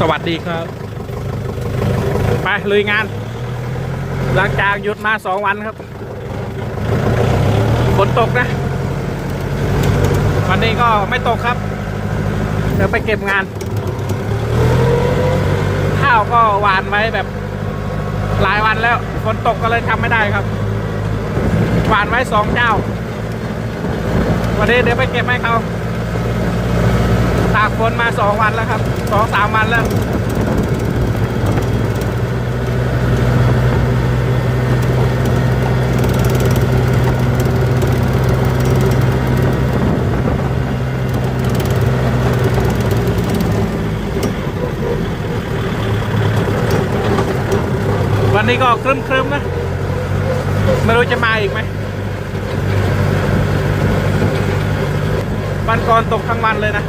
สวัสดีครับ ไปลุยงาน หลังจากหยุดมาสองวันครับฝนตกนะ วันนี้ก็ไม่ตกครับ เดี๋ยวไปเก็บงาน ข้าวก็หวานไว้แบบ หลายวันแล้วฝนตกก็เลยทำไม่ได้ครับ หวานไว้สองเจ้า วันนี้เดี๋ยวไปเก็บให้เขา ตากฝนมาสองวันแล้วครับสองสามวันแล้ววันนี้ก็ครึ้มๆนะ ไม่รู้จะมาอีกไหมวันก่อนตกทั้งวันเลยนะ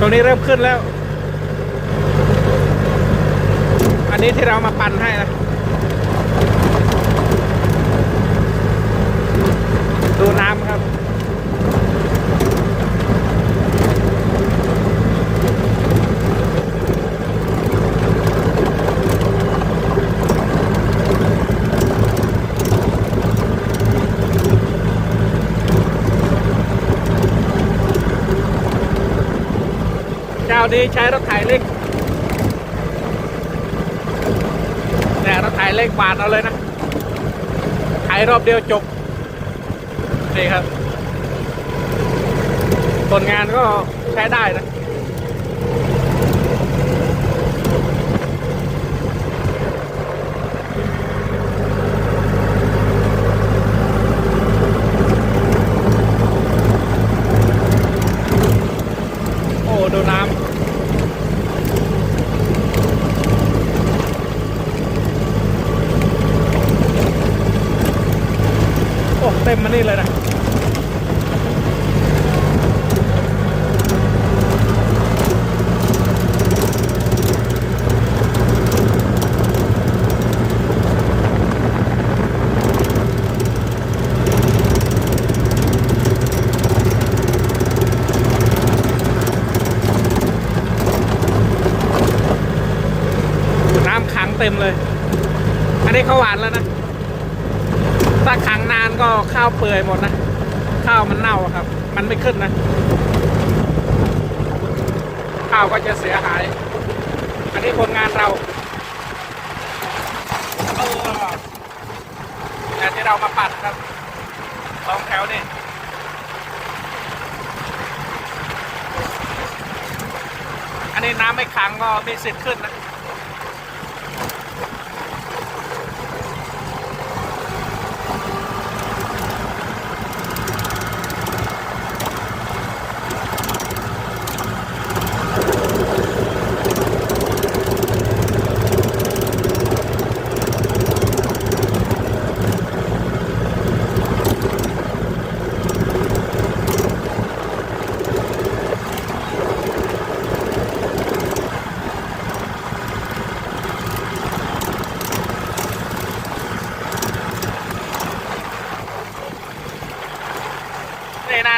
ตรงนี้เริ่มขึ้นแล้ว อันนี้ที่เรามาปั่นให้นะ ดูน้ำครับเจ้านี้ใช้รถไถเล็กเนี่ยรถไถเล็กบาดเอาเลยนะไถรอบเดียวจบีครับ ผลงานก็ใช้ได้นะโอ้ดูน้ำโอ้เต็มมานี่เลย เต็มเลย อันนี้เขาวหวานแล้วนะ ถ้าขังนานก็ข้าวเปื่อยหมดนะ ข้าวมันเน่าครับ มันไม่ขึ้นนะ ข้าวก็จะเสียหาย อันนี้ผลงานเราเออแต่ที่เรามาปั่นครับสองแถวนี่อันนี้น้ำไม่ขังก็มีสิทธิ์ขึ้นนะ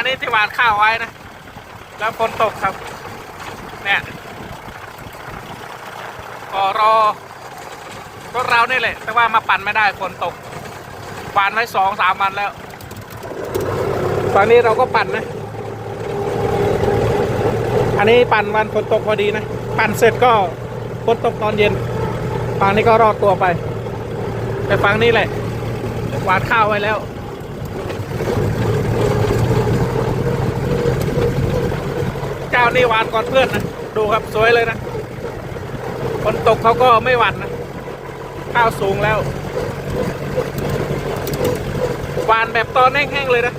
ในนานี่ที่หวานข้าวไว้นะ แล้วฝนตกครับ เนี่ยก็รอรถเรานี่แหละ แต่ว่ามาปั่นไม่ได้ฝนตกหวานไว้สองสามวันแล้วตอนนี้เราก็ปั่นนะ อันนี้ปั่นวันฝนตกพอดีนะ ปั่นเสร็จก็ฝนตกตอนเย็นฝั่งนี้ก็รอดตัวไป แต่ฝั่งนี้แหละหวานข้าวไว้แล้วานี่หวานก่อนเพื่อนนะ ดูครับสวยเลยนะฝนตกเขาก็ไม่หวั่นนะ ข้าวสูงแล้วหวานแบบตอนแห้งๆเลยนะ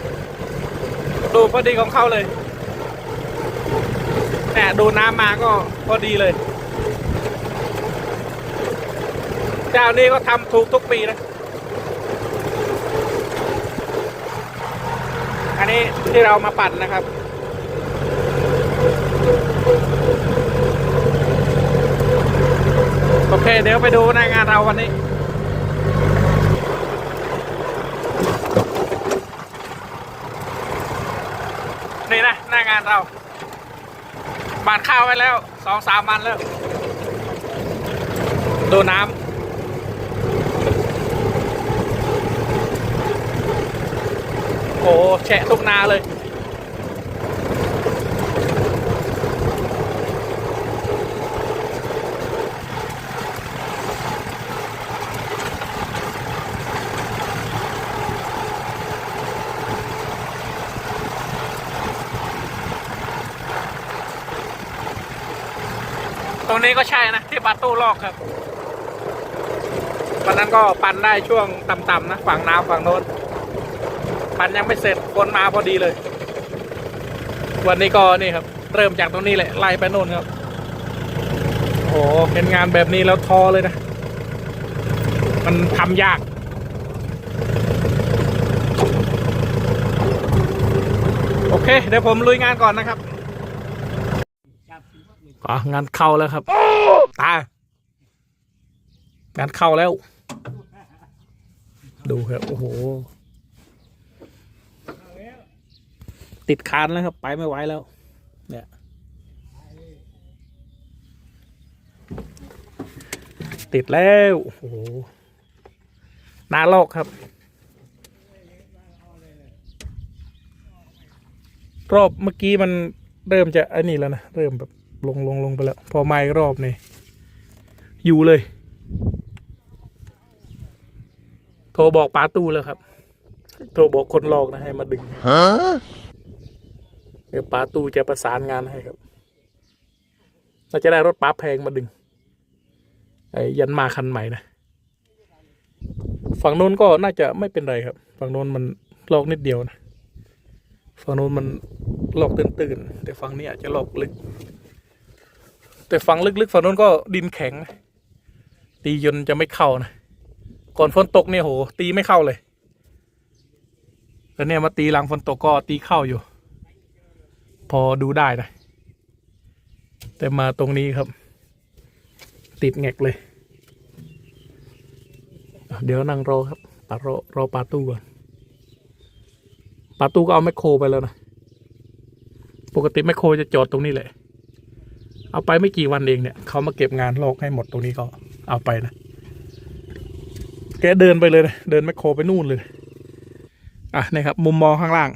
ดูพอดีของเขาเลยเนี่ยดูน้ำมาก็พอดีเลย เจ้านี้ก็ทำถูกทุกปีนะ อันนี้ที่เรามาปั่นนะครับ โอเค เดี๋ยวไปดูหน้างานเราวันนี้นี่นะหน้างานเราบานข้าวไว้แล้วสองสามวันแล้ว ดูน้ำโอ้แฉะทุกนาเลย รงนี้ก็ใช่นะที่ปาตู้ลอกครับวันนั้นก็ปั่นได้ช่วงต่ำๆนะฝั่งน้ำฝั่งโน้นปั่นยังไม่เสร็จฝนมาพอดีเลย วันนี้ก็นี่ครับ เริ่มจากตรงนี้แหละไล่ไปโน่นครับโอ้เห็นงานแบบนี้แล้วท้อเลยนะ มันทำยาก โอเค เดี๋ยวผมลุยงานก่อนนะครับ อะงานเข้าแล้วครับตางานเข้าแล้ว ดูครับ โอ้โห ติดคานแล้วครับ ไปไม่ไหวแล้ว เนี่ยติดแล้ว โอ้โหหนาลอกครับ รอบเมื่อกี้มันเริ่มจะไอ้นี่แล้วนะ เริ่มแบบ ลงลงลงไปแล้ว พอมาอีกรอบนี่อยู่เลย โทรบอกป้าตู้แล้วครับ โทรบอกคนลอกนะให้มาดึงเดี๋ยวป้าตู้จะประสานงานให้ครับเราจะได้รถป้าแพงมาดึงไอ้ยันมาคันใหม่นะฝั่งโน้นก็น่าจะไม่เป็นไรครับ ฝั่งโน้นมันลอกนิดเดียวนะ ฝั่งโน้นมันลอกตื้นๆแต่ฝั่งนี้อาจจะลอกลึก แต่ฝั่งลึกๆฝั่งโน้นก็ดินแข็งนะตียนจะไม่เข้านะ ก่อนฝนตกเนี่ยโห ตีไม่เข้าเลยแล้วเนี่ยมาตีหลังฝนตกก็ตีเข้าอยู่ พอดูได้นะ แต่มาตรงนี้ครับ ติดแงกเลย เดี๋ยวนั่งรอครับปารอรอปาตู้ก่อนปาตู้ก็เอาแมคโครไปแล้วนะ ปกติแมคโครจะจอดตรงนี้แหละ เอาไปไม่กี่วันเองเนี่ยเขามาเก็บงานลอกให้หมดตรงนี้ก็เอาไปนะ แกเดินไปเลยนะเดินแมคโครไปนู่นเลย อะนี่ครับ มุมมองข้างล่าง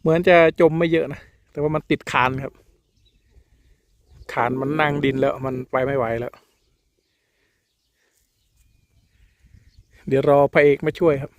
เหมือนจะจมไม่เยอะนะ แต่ว่ามันติดคานครับ คานมันนั่งดินแล้ว มันไปไม่ไหวแล้ว เดี๋ยวรอพระเอกมาช่วยครับ